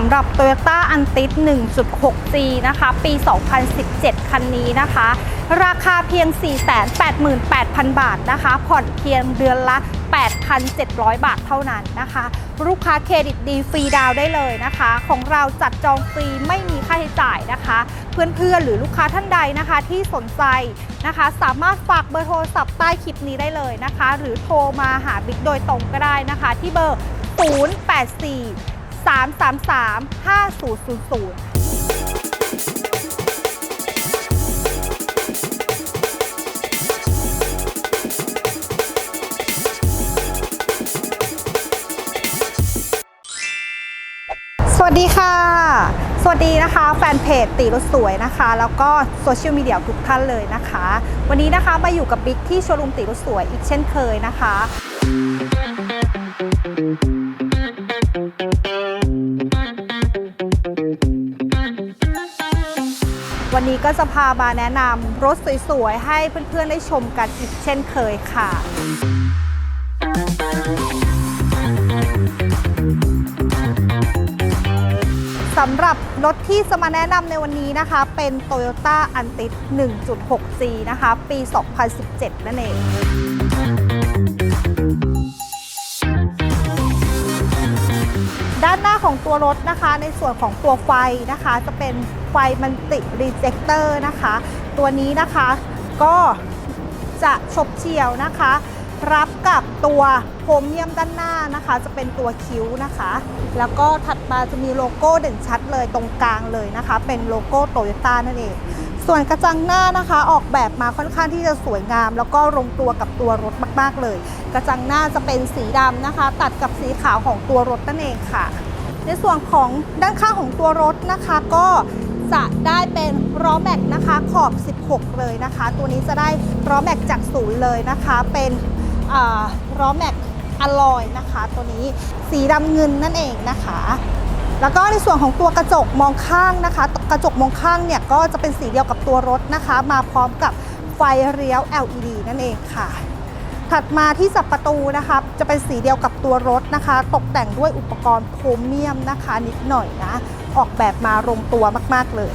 สำหรับ Toyota a n t i s 1.6G นะคะ ปี 2017 คันนี้นะคะ ราคาเพียง 488,000 บาทนะคะ ผ่อนเพียงเดือนละ 8,700 บาทเท่านั้นนะคะ ลูกค้าเครดิตดีฟรีดาวได้เลยนะคะ ของเราจัดจองฟรีไม่มีค่าใช้จ่ายนะคะ เพื่อนๆ หรือลูกค้าท่านใดนะคะที่สนใจนะคะ สามารถฝากเบอร์โทรศัพท์ใต้คลิปนี้ได้เลยนะคะ หรือโทรมาหาบิ๊กโดยตรงก็ได้นะคะ ที่เบอร์ 084 333 5000สวัสดีค่ะ สวัสดีนะคะ แฟนเพจตีรถสวยนะคะ แล้วก็โซเชียลมีเดียทุกท่านเลยนะคะ วันนี้นะคะมาอยู่กับบิ๊กที่โชว์รูมตีรถสวยอีกเช่นเคยนะคะ วันนี้ก็จะพามาแนะนำรถสวยๆ ให้เพื่อนๆ ได้ชมกันอีกเช่นเคยค่ะสำหรับรถที่จะมาแนะนำในวันนี้นะคะ เป็น Toyota a n t i s 1.6G นะคะ ปี 2017 นั่นเอง ด้านหน้าของตัวรถนะคะ ในส่วนของตัวไฟนะคะ จะเป็นไฟมันติรีเจคเตอร์นะคะ ตัวนี้นะคะก็จะฉบเฉียวนะคะ รับกับตัวโครเมียมด้านหน้านะคะ จะเป็นตัวคิ้วนะคะ แล้วก็ถัดมาจะมีโลโก้เด่นชัดเลยตรงกลางเลยนะคะ เป็นโลโก้โตโยต้านั่นเอง ส่วนกระจังหน้านะคะออกแบบมาค่อนข้างที่จะสวยงาม แล้วก็ลงตัวกับตัวรถมาก ๆ เลย กระจังหน้าจะเป็นสีดำนะคะ ตัดกับสีขาวของตัวรถนั่นเองค่ะ ในส่วนของด้านข้างของตัวรถนะคะก็จะได้เป็นล้อแม็กนะคะขอบ 16 เลยนะคะ ตัวนี้จะได้ล้อแม็กจากศูนย์เลยนะคะ เป็นล้อแม็กอลลอยนะคะ ตัวนี้สีดำเงินนั่นเองนะคะ แล้วก็ในส่วนของตัวกระจกมองข้างนะคะ กระจกมองข้างเนี่ยก็จะเป็นสีเดียวกับตัวรถนะคะ มาพร้อมกับไฟเลี้ยว LED นั่นเองค่ะ ถัดมาที่สับประตูนะคะจะเป็นสีเดียวกับตัวรถนะคะ ตกแต่งด้วยอุปกรณ์โครเมียมนะคะ นิดหน่อยนะ ออกแบบมาลงตัวมาก ๆ เลย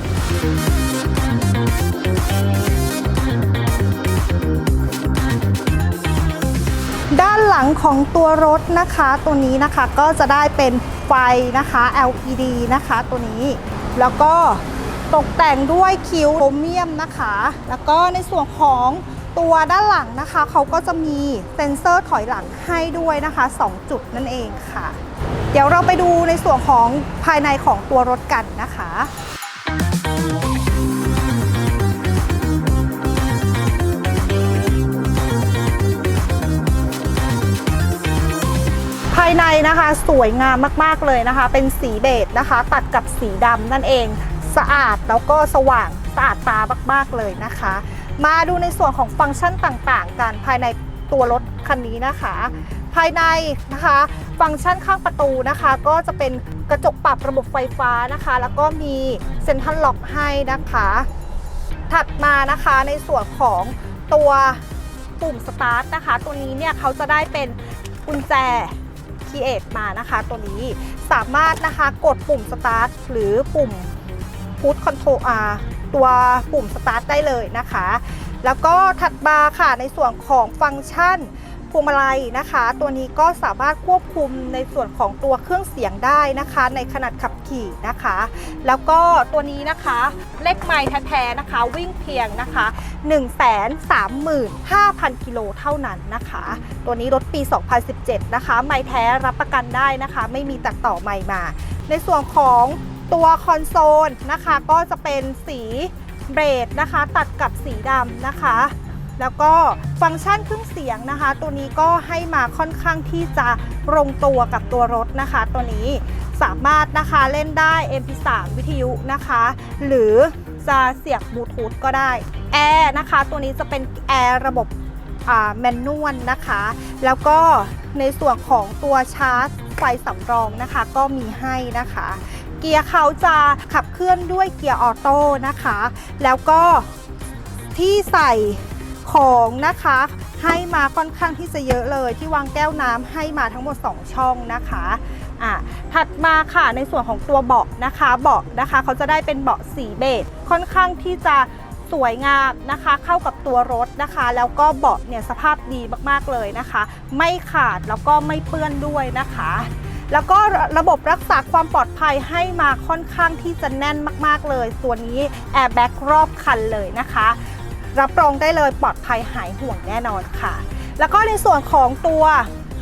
หลังของตัวรถนะคะ ตัวนี้นะคะก็จะได้เป็นไฟนะคะ LED นะคะตัวนี้ แล้วก็ตกแต่งด้วยคิ้วโครเมียมนะคะ แล้วก็ในส่วนของตัวด้านหลังนะคะเขาก็จะมีเซ็นเซอร์ถอยหลังให้ด้วยนะคะ 2 จุดนั่นเองค่ะ เดี๋ยวเราไปดูในส่วนของภายในของตัวรถกันนะคะายในนะคะ สวยงามมากๆเลยนะคะ เป็นสีเบจนะคะ ตัดกับสีดำนั่นเอง สะอาดแล้วก็สว่างสะอาดตามากๆเลยนะคะ มาดูในส่วนของฟังก์ชันต่างๆ กันภายในตัวรถคันนี้นะคะ ภายในนะคะ ฟังก์ชันข้างประตูนะคะ ก็จะเป็นกระจกปรับระบบไฟฟ้านะคะ แล้วก็มีเซ็นทรัลล็อกให้นะคะ ถัดมานะคะในส่วนของตัวปุ่มสตาร์ทนะคะ ตัวนี้เนี่ยเขาจะได้เป็นกุญแจ คีเอทมานะคะ ตัวนี้สามารถนะคะกดปุ่มสตาร์ทหรือปุ่มพุทคอนโทรอาตัวปุ่มสตาร์ทได้เลยนะคะ แล้วก็ถัดมาค่ะในส่วนของฟังก์ชัน พวงมาลัยนะคะ ตัวนี้ก็สามารถควบคุมในส่วนของตัวเครื่องเสียงได้นะคะ ในขนาดขับขี่นะคะ แล้วก็ตัวนี้นะคะเลขไมล์แท้ๆนะคะ วิ่งเพียงนะคะ 135,000 กิโลเท่านั้นนะคะ ตัวนี้รถปี 2017 นะคะ ไมล์แท้รับประกันได้นะคะ ไม่มีตัดต่อไมล์มา ในส่วนของตัวคอนโซลนะคะ ก็จะเป็นสีเบรดนะคะ ตัดกับสีดำนะคะ แล้วก็ฟังก์ชันเครื่องเสียงนะคะ ตัวนี้ก็ให้มาค่อนข้างที่จะลงตัวกับตัวรถนะคะ ตัวนี้สามารถนะคะเล่นได้ MP3 วิทยุนะคะ หรือจะเสียบบลูทูธก็ได้แอร์นะคะ ตัวนี้จะเป็นแอร์ระบบแมนนวลนะคะ แล้วก็ในส่วนของตัวชาร์จไฟสำรองนะคะ ก็มีให้นะคะ เกียร์เขาจะขับเคลื่อนด้วยเกียร์ออโต้นะคะ แล้วก็ที่ใส่ ของนะคะให้มาค่อนข้างที่จะเยอะเลย ที่วางแก้วน้ำให้มาทั้งหมด 2 ช่องนะคะอะถัดมาค่ะในส่วนของตัวเบาะนะคะ เบาะนะคะเขาจะได้เป็นเบาะสีเบจค่อนข้างที่จะสวยงามนะคะ เข้ากับตัวรถนะคะ แล้วก็เบาะเนี่ยสภาพดีมากๆเลยนะคะ ไม่ขาดแล้วก็ไม่เปื้อนด้วยนะคะ แล้วก็ระบบรักษาความปลอดภัยให้มาค่อนข้างที่จะแน่นมากๆเลย ตัวนี้แอร์แบ็กรอบคันเลยนะคะ รับรองได้เลยปลอดภัยหายห่วงแน่นอนค่ะ แล้วก็ในส่วนของตัว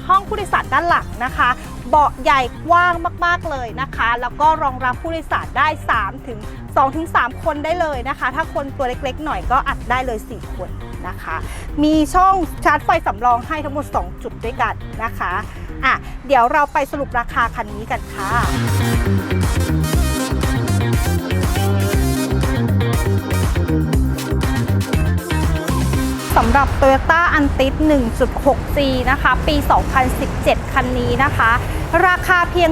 ห้องผู้โดยสารด้านหลังนะคะ เบาะใหญ่กว้างมากๆเลยนะคะ แล้วก็รองรับผู้โดยสารได้ 3 ถึง 2 ถึง 3 คนได้เลยนะคะ ถ้าคนตัวเล็กๆ หน่อยก็อัดได้เลย 4 คนนะคะ มีช่องชาร์จไฟสำรองให้ทั้งหมด 2 จุดด้วยกันนะคะอะเดี๋ยวเราไปสรุปราคาคันนี้กันค่ะำหรับ Toyota a n t i s 1.6G นะคะ ปี 2017 คันนี้นะคะ ราคาเพียง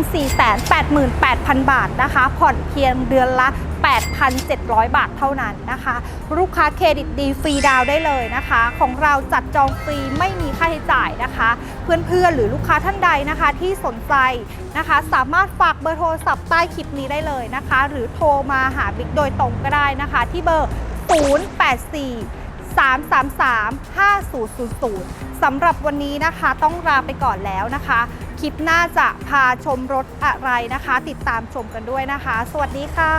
488,000 บาทนะคะ ผ่อนเพียงเดือนละ 8,700 บาทเท่านั้นนะคะ ลูกค้าเครดิตดีฟรีดาวได้เลยนะคะ ของเราจัดจองฟรีไม่มีค่าใช้จ่ายนะคะ เพื่อนๆ หรือลูกค้าท่านใดนะคะที่สนใจนะคะ สามารถฝากเบอร์โทรศัพท์ใต้คลิปนี้ได้เลยนะคะ หรือโทรมาหาบิ๊กโดยตรงก็ได้นะคะ ที่เบอร์ 084 333 5000 สำหรับวันนี้นะคะต้องลาไปก่อนแล้วนะคะ คลิปหน้าจะพาชมรถอะไรนะคะ ติดตามชมกันด้วยนะคะ สวัสดีค่ะ